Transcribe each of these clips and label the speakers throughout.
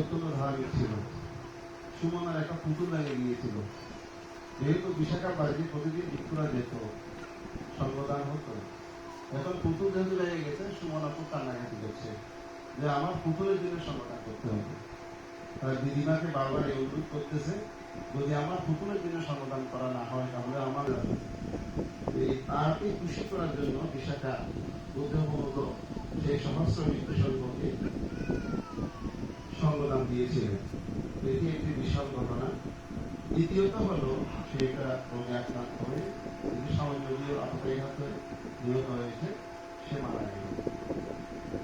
Speaker 1: অত্যন্ত ধার্মিক ছিল সুমনার একটা পুতুল লাগে গিয়েছিল যেহেতু বিশাখা বাড়িতে প্রতিদিন ভিক্ষুরা যেত সর্বদান হতো। এখন পুতুল যেহেতু লেগে গেছে, সুমনা খুব কান্নাকাটি করছে যে আমার পুতুলের জন্য সমাধান করতে হবে। তার দিদিমাকে বারবার এই অনুরোধ করতেছে, যদি আমার পুতুলের জন্য সমাধান করা না হয়, তাহলে আমার তাকে খুশি করার জন্য বিশাখা বুদ্ধমূলত সেই সহস্র মৃত্যু সর্বকে সঙ্গদান দিয়েছিলেন। এটি একটি বিশাল ঘটনা। দ্বিতীয়ত হলো, সেটা রোগে আক্রান্ত হয়ে দিয়ে আততায়ীহাতে নিহত হয়েছে, সে মারা গেল।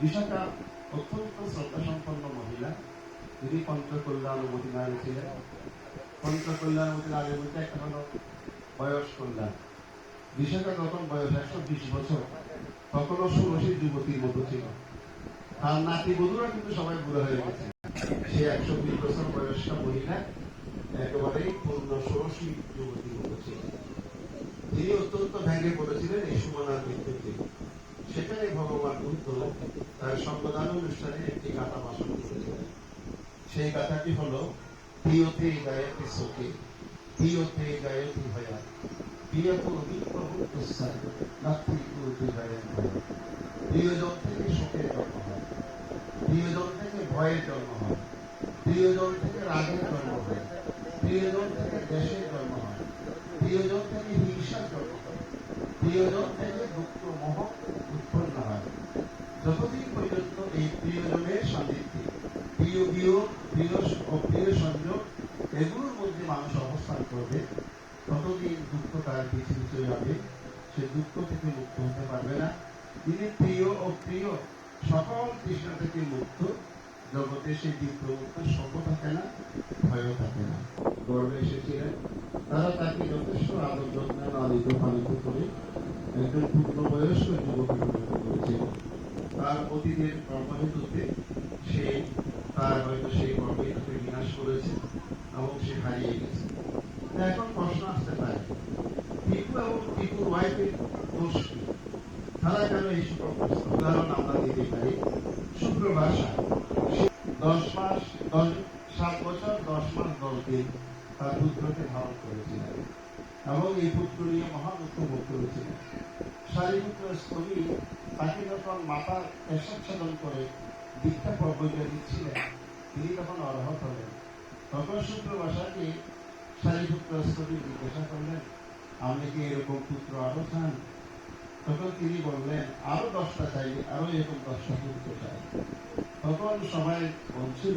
Speaker 1: বিশাখা অত্যন্ত শ্রদ্ধা সম্পন্ন মহিলা। তিনি পঞ্চকল্যাণমতী নারী ছিলেন। পঞ্চকল্যাণমতী নারীর মধ্যে একটা হলো বয়স কল্যাণ। বিশাখা যখন বয়স একশো বিশ বছর। তখনও ষোলশী যুবতীর মতো ছিল। তার নাতি বধুরা কিন্তু সবাই বুড়ো হয়ে গেছে। সে একশো বিশ বছর বয়স্ক মহিলা একেবারেই পূর্ণ ষোড়শী যুবতীর মতো তিনি অত্যন্ত ভেঙে পড়েছিলেন এই সুমনার মৃত্যুতে। সেখানে ভগবান বুদ্ধ তার সম্প্রদান অনুষ্ঠানে একটি গাথা ভাষণ করেছিলেন সেই গাথাটি হলো, প্রিয়তে গায়তে শোকে, প্রিয়তে গায়তি ভয়া, প্রিয়ত কুরুতি প্রিয়জন থেকে শোকের জন্ম হয়, প্রিয়জন ভয়ের জন্ম হয়। প্রিয়জন থেকে রাগের জন্ম হয়। প্রিয়জন থেকে দেশের জন্ম হয়। প্রিয়জন থেকে হিংসার জন্ম হয়। প্রিয়জন থেকে দুঃখ, মোহ উৎপন্ন হয়। যতদিন পর্যন্ত এই প্রিয়জনের সান্নিধ্যে প্রিয় বিয়োগ, প্রিয় ও প্রিয় সংযোগ এগুলোর মধ্যে মানুষ অবস্থান করবে, ততদিন দুঃখ তার পিছু পিছু যাবে। সে দুঃখ থেকে মুক্ত হতে পারবে না। তিনি প্রিয় ও প্রিয় সকল তৃষ্ণা থেকে মুক্ত। জগতে সে দিব্য মুক্ত শোক থাকে না, ভয়ও থাকে না। গর্বে এসেছিলেন। তারা তাকে যথেষ্ট আদর যত্ন লালিত পালিত করে একজন পূর্ণ বয়স্ক যুবকে পরিণত করেছিল তার অতীতের কর্মহেতুতে সে তার হয়তো সেই কর্মহেতুকে বিনাশ করেছে এবং সে হারিয়ে গেছে। এখন প্রশ্ন আসতে পারে টিপু এবং টিপুর ওয়াইফের দোষ কি? তারা কেন এই প্রশ্ন? উদাহরণ আমরা দিতে পারি। শুক্রবার সাত। দশ মাস, দশ, সাত বছর, দশ মাস দশ দিন তার পুত্রকে ধারণ করেছিলেন। এবং এই পুত্র নিয়ে মহাদুঃখ ভোগ করেছিলেন শারীপুত্র স্থলী তাকে যখন মাতার পেশাব সাধন করে দীক্ষা প্রবজ্ঞা দিচ্ছিলেন, তিনি তখন অর্হত হলেন। তখন শুক্রবাসাকে শারীপুত্র স্থলী জিজ্ঞাসা করলেন, আপনি কি এরকম পুত্র আরও চান? তখন তিনি বললেন, আরও দশটা চাই, আরও এরকম দশটা পুত্র চাই। তখন সবাই বলছিল